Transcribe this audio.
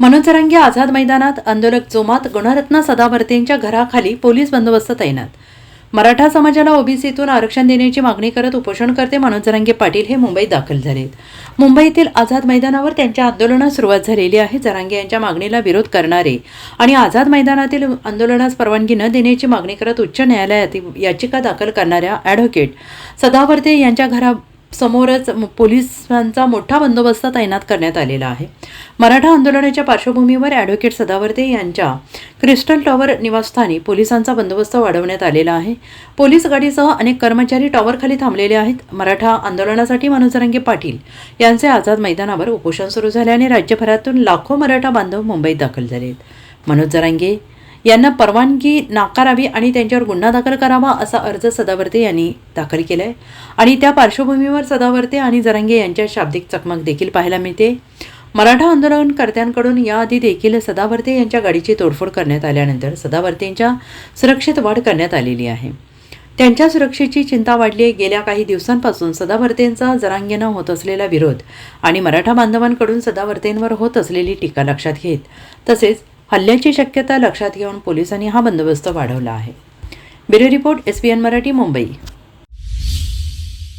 मनोज आझाद मैदानात आंदोलक जोमात गुणरत्न सदावर्तेंच्या घराखाली पोलीस बंदोबस्त तैनात. मराठा समाजाला ओबीसीतून आरक्षण देण्याची मागणी करत उपोषणकर्ते मनोज जरांगे पाटील हे मुंबईत दाखल झालेत. मुंबईतील आझाद मैदानावर त्यांच्या आंदोलनास सुरुवात झालेली आहे. जरांगे यांच्या मागणीला विरोध करणारे आणि आझाद मैदानातील आंदोलनास परवानगी न देण्याची मागणी करत उच्च न्यायालयात याचिका दाखल करणाऱ्या ॲडव्होकेट सदावर्ते यांच्या घरा समोरच पोलिसांचा मोठा बंदोबस्त तैनात करण्यात आलेला आहे. मराठा आंदोलनाच्या पार्श्वभूमीवर ॲडव्होकेट सदावर्ते यांच्या क्रिस्टल टॉवर निवासस्थानी पोलिसांचा बंदोबस्त वाढवण्यात आलेला आहे. पोलीस गाडीसह अनेक कर्मचारी टॉवरखाली थांबलेले आहेत. मराठा आंदोलनासाठी मनोजरंगे पाटील यांचे आझाद मैदानावर उपोषण सुरू झाल्याने राज्यभरातून लाखो मराठा बांधव मुंबईत दाखल झालेत मनोज जरांगे यांना परवानगी नाकारावी आणि त्यांच्यावर गुन्हा दाखल करावा असा अर्ज सदावर्ते यांनी दाखल केला आहे आणि त्या पार्श्वभूमीवर सदावर्ते आणि जरांगे यांच्या शाब्दिक चकमक देखील पाहायला मिळते. मराठा आंदोलनकर्त्यांकडून याआधी देखील सदावर्ते यांच्या गाडीची तोडफोड करण्यात आल्यानंतर सदावर्तेंच्या सुरक्षेत वाढ करण्यात आलेली आहे. त्यांच्या सुरक्षेची चिंता वाढली आहे. गेल्या काही दिवसांपासून सदावर्तेंचा जरांगेनं होत असलेला विरोध आणि मराठा बांधवांकडून सदावर्तेंवर होत असलेली टीका लक्षात घेत तसेच हल्ल्याची शक्यता लक्षात घेऊन पोलिसांनी हा बंदोबस्त वाढवला आहे. Bureau report S P N Marathi Mumbai.